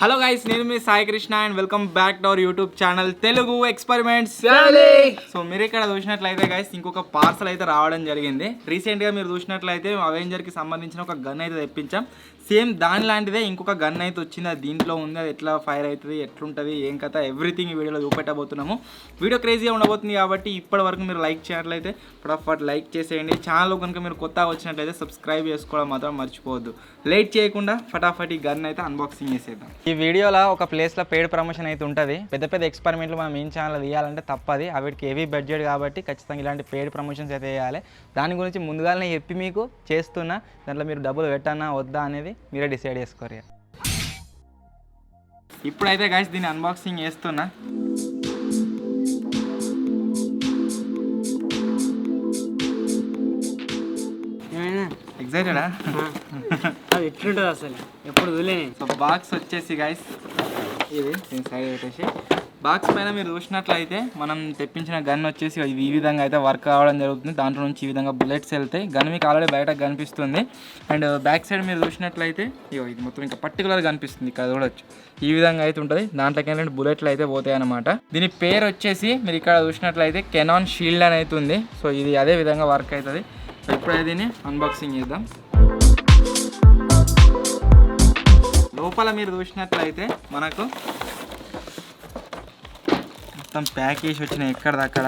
Hello guys నేను మీ Sai Krishna and welcome back to our YouTube channel Telugu experiments so మీరు ఇక్కడ చూసినట్లయితే guys ఇంకొక పార్సల్ అయితే రావడం జరిగింది. రీసెంట్గా మీరు చూసినట్లయితే అవెంజర్కి సంబంధించిన ఒక గన్ అయితే తెప్పించాం. సేమ్ దాని లాంటిదే ఇంకొక గన్ అయితే వచ్చింది. అది దీంట్లో ఉంది. అది ఎట్లా ఫైర్ అవుతుంది ఎట్లుంటుంది ఏం కథ ఎవ్రీథింగ్ ఈ వీడియోలో చూపెట్టబోతున్నాము. వీడియో క్రేజీగా ఉండబోతుంది కాబట్టి ఇప్పటి వరకు మీరు లైక్ చేయట్లయితే ఫటాఫట్ లైక్ చేసేయండి. ఛానల్ కనుక మీరు కొత్తగా వచ్చినట్లయితే సబ్స్క్రైబ్ చేసుకోవడం మాత్రం మర్చిపోవద్దు. లేట్ చేయకుండా ఫటాఫట్ ఈ గన్ అయితే అన్బాక్సింగ్ చేసేద్దాం. ఈ వీడియోలో ఒక ప్లేస్లో పెయిడ్ ప్రమోషన్ అయితే ఉంటుంది. పెద్ద పెద్ద ఎక్స్పెరిమెంట్లు మనం ఏం ఛానల్ తీయాలంటే తప్పది. అవిటికి హెవీ బడ్జెట్ కాబట్టి ఖచ్చితంగా ఇలాంటి పెయిడ్ ప్రమోషన్స్ అయితే వేయాలి దాని గురించి ముందుగానే చెప్పి మీకు చేస్తున్నా. దాంట్లో మీరు డబ్బులు పెట్టన్నా వద్దా అనేది మీరే డిసైడ్ చేసుకోరు ఇప్పుడైతే గాయస్ దీన్ని అన్బాక్సింగ్ చేస్తున్నా. ఎగ్జైటెడా అది ఎట్లుంటుంది అసలు. ఎప్పుడు వదిలేని సో బాక్స్ వచ్చేసి గైస్ ఇది? సైడ్ పెట్టేసి. బాక్స్ పైన మీరు చూసినట్లయితే మనం తెప్పించిన గన్ వచ్చేసి ఈ విధంగా అయితే వర్క్ అవ్వడం జరుగుతుంది. దాంట్లో నుంచి ఈ విధంగా బుల్లెట్స్ వెళ్తాయి. గన్ మీకు ఆల్రెడీ బయట కనిపిస్తుంది. అండ్ బ్యాక్ సైడ్ మీరు చూసినట్లయితే ఇగో ఇది మొత్తం ఇంకా పర్టికులర్ కనిపిస్తుంది ఇక్కడ చూడొచ్చు ఈ విధంగా అయితే ఉంటుంది. దాంట్లోకి ఏంటంటే బుల్లెట్లు అయితే పోతాయి అనమాట దీని పేరు వచ్చేసి మీరు ఇక్కడ చూసినట్లయితే కెనాన్ షీల్డ్ అని అయితే ఉంది. సో ఇది అదే విధంగా వర్క్ అవుతుంది. సో ఇప్పుడైతే దీన్ని అన్బాక్సింగ్ చేద్దాం. లోపల మీరు చూసినట్లయితే మనకు మొత్తం ప్యాక్ చేసి వచ్చినాయి ఎక్కడిదక్కడ.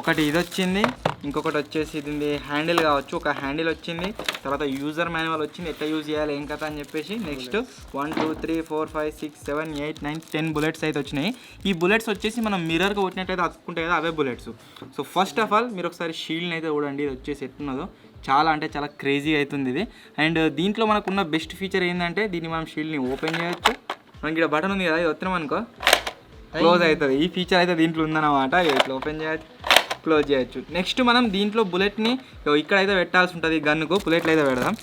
ఒకటి ఇది వచ్చింది ఇంకొకటి వచ్చేసి ఇది హ్యాండిల్ కావచ్చు. ఒక హ్యాండిల్ వచ్చింది. తర్వాత యూజర్ మాన్యువల్ వచ్చింది. ఎట్లా యూజ్ చేయాలి? ఏం కథ అని చెప్పేసి next one two three four five six seven eight nine ten bullets అయితే వచ్చినాయి. ఈ బుల్లెట్స్ వచ్చేసి మనం మిర్రర్కి కొట్టినట్టయితే అతుక్కుంటాయి కదా అవే bullets. So first of all మీరు ఒకసారి షీల్డ్ని అయితే చూడండి. ఇది వచ్చేసి ఎట్టున్నదో చాలా అంటే చాలా క్రేజీ అవుతుంది ఇది. అండ్ దీంట్లో మనకున్న బెస్ట్ ఫీచర్ ఏంటంటే దీన్ని మనం షీల్డ్ని ఓపెన్ చేయొచ్చు. మనకి ఇక్కడ బటన్ ఉంది కదా ఇది వచ్చినాం అనుకో. క్లోజ్ అవుతుంది. ఈ ఫీచర్ అయితే దీంట్లో ఉందన్నమాట. ఇట్లా ఓపెన్ చేయొచ్చు? క్లోజ్ చేయొచ్చు. నెక్స్ట్ మనం దీంట్లో బుల్లెట్ని ఇక్కడ అయితే పెట్టాల్సి ఉంటుంది గన్నుకు. బుల్లెట్లు అయితే పెడదాం.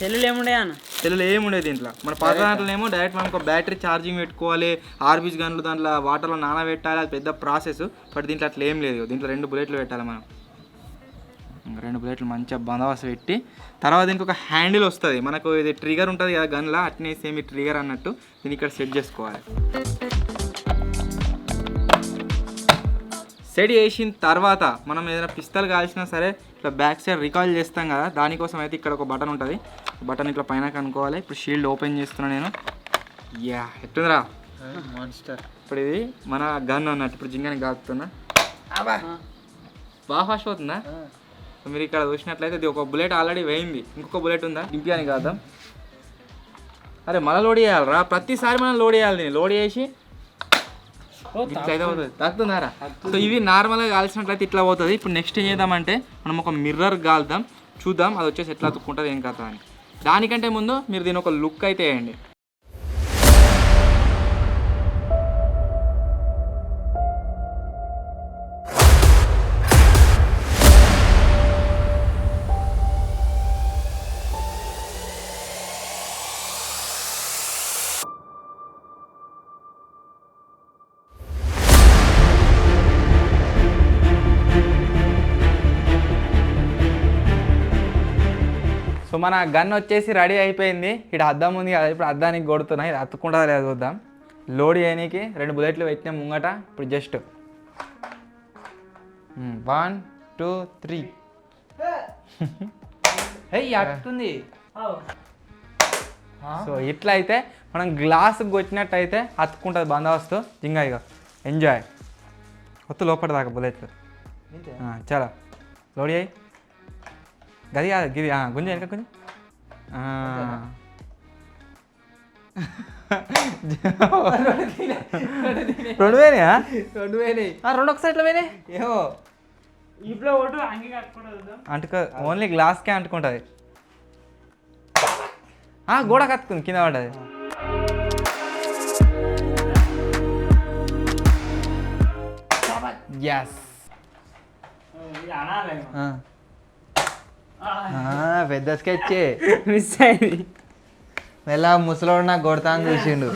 సెల్లులు ఏముండే అన్న? సెల్లులు ఏమి ఉండేది దీంట్లో. మన పాత దాంట్లో ఏమో డైరెక్ట్ మనకు బ్యాటరీ ఛార్జింగ్ పెట్టుకోవాలి ఆర్బీస్ గన్లు దాంట్లో వాటర్లో నానబెట్టాలి అది పెద్ద ప్రాసెస్ బట్ దీంట్లో అట్లా ఏం లేదు. దీంట్లో రెండు బుల్లెట్లు పెట్టాలి మనం. రెండు బుల్లెట్లు మంచిగా బందోబస్తు పెట్టి తర్వాత దీనికి ఒక హ్యాండిల్ వస్తుంది. మనకు ఇది ట్రిగర్ ఉంటుంది కదా గన్లా అట్నే సేమ్ ఈ ట్రిగర్ అన్నట్టు దీన్ని ఇక్కడ సెట్ చేసుకోవాలి. సెట్ చేసిన తర్వాత మనం ఏదైనా పిస్తల్ కాల్చినా సరే ఇట్లా బ్యాక్ సైడ్ రికాల్ చేస్తాం కదా దానికోసం అయితే ఇక్కడ ఒక బటన్ ఉంటుంది. బటన్ ఇట్లా పైన కనుక్కోవాలి. ఇప్పుడు షీల్డ్ ఓపెన్ చేస్తున్నా నేను. యా ఎట్టుందిరా? మాన్స్టర్ ఇప్పుడు ఇది మన గన్ అన్నట్టు ఇప్పుడు జింగానికి కాకుతున్నా బాగా ఫాస్ట్ అవుతుందా మీరు ఇక్కడ చూసినట్లయితే ఇది ఒక బుల్లెట్ ఆల్రెడీ వేయింది. ఇంకొక బుల్లెట్ ఉందా? దింపియాని కాదా అరే మళ్ళీ లోడ్ చేయాలరా. ప్రతిసారి మనం లోడ్ చేయాలి లోడ్ చేసి ఇట్లా అయితే అవుతుంది తాకుతున్నారా సో ఇవి నార్మల్గా కాల్చినట్లయితే ఇట్లా పోతుంది. ఇప్పుడు నెక్స్ట్ ఏం చేద్దామంటే మనం ఒక మిర్రర్ కాల్దాం చూద్దాం అది వచ్చేసి ఎట్లా అతుక్కుంటుంది ఏం కథ అని. దానికంటే ముందు మీరు దీని ఒక లుక్ అయితే వేయండి. మన గన్ వచ్చేసి రెడీ అయిపోయింది. ఇక్కడ అద్దం ఉంది కదా ఇప్పుడు అద్దానికి కొడుతున్నా. ఇది అతుక్కుంటుందా లేదా చూద్దాం. లోడ్ చేయడానికి రెండు బుల్లెట్లు పెట్టినా ముంగట. ఇప్పుడు just. One two three. అట్టుంది so ఇట్లా అయితే మనం గ్లాస్ కొట్టినట్టయితే అతుక్కుంటుంది బందోబస్తు. జింగా ఇక ఎంజాయ్ కొత్త లోపల దాకా బుల్లెట్లు. చాలా. లోడ్ చేయి. గది కాదు గిది గుంజ వెనక గుంజ. ఆ. రెండు వేనా రెండు వేలే. రెండు ఒక సైడ్లో వేనే ఏమో. ఇంట్లో ఒకటి అంగి కట్టుకోవడం అంటుక ఓన్లీ గ్లాస్కే అంటుకుంటుంది. ఆ, గోడ కత్తుకుంది కింద పడ్డది. ఎస్ అనాలి. పెద్ద స్కెచ్. మిస్ అయింది మెల్ల ముసలోడు నాకు కొడతాను చూసిండు.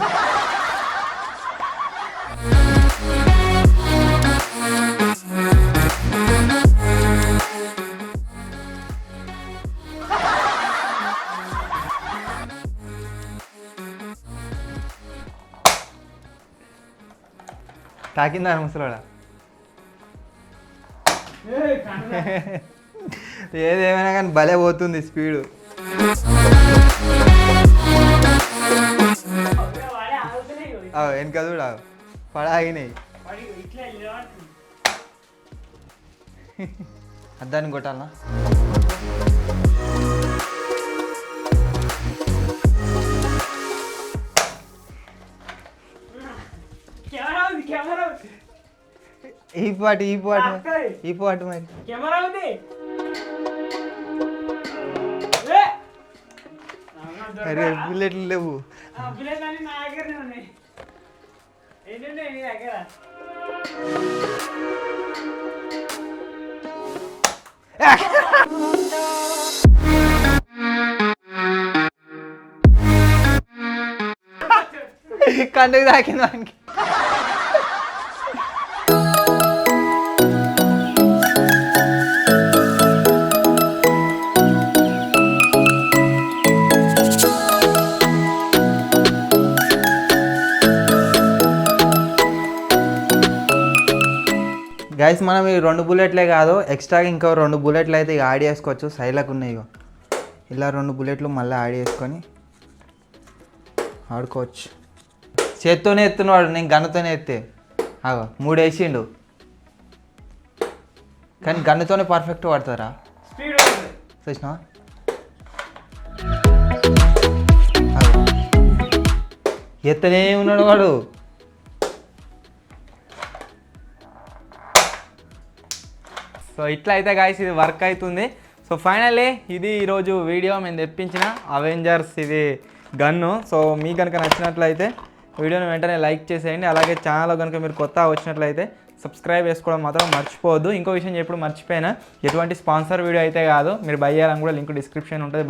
తాకిందా ముసలోడా? ఏదేమైనా కానీ భలే పోతుంది స్పీడు. వెనక చూడ పడాగినాయి. అద్దాన్ని కొట్టాలనా ఈ పాటు ఈ పాటు. ఈ పాటు మరి కెమెరా ఉంది అరే దొరకదా? బుల్లెట్లు లేవు ఆ బుల్లెట్ అన్ని గైస్ మనం ఈ రెండు బుల్లెట్లే కాదు ఎక్స్ట్రాగా ఇంకో రెండు బుల్లెట్లు అయితే ఇక యాడ్ చేసుకోవచ్చు. సైడ్లకు ఉన్నాయి ఇలా రెండు బుల్లెట్లు మళ్ళీ యాడ్ చేసుకొని ఆడుకోవచ్చు. చేత్తోనే ఎత్తున్నాడు నేను గన్నుతోనే ఎత్తే. అగో మూడు వేసిండు. కానీ గన్నుతోనే పర్ఫెక్ట్ పడతారా అగో. ఎత్తనే ఉన్నాడు వాడు. సో ఇట్లా అయితే గాయస్ ఇది వర్క్ అవుతుంది సో ఫైనల్లీ ఇది ఈరోజు వీడియో మేము తెప్పించిన అవెంజర్స్ ఇది గన్ను సో మీకు కనుక నచ్చినట్లయితే వీడియోని వెంటనే లైక్ చేసేయండి. అలాగే ఛానల్ కనుక మీరు కొత్త వచ్చినట్లయితే సబ్స్క్రైబ్ చేసుకోవడం మాత్రం మర్చిపోవద్దు. ఇంకో విషయం ఎప్పుడు మర్చిపోయినా ఎటువంటి స్పాన్సర్ వీడియో అయితే కాదు. మీరు బై చేయాలని కూడా లింక్ డిస్క్రిప్షన్ ఉంటుంది.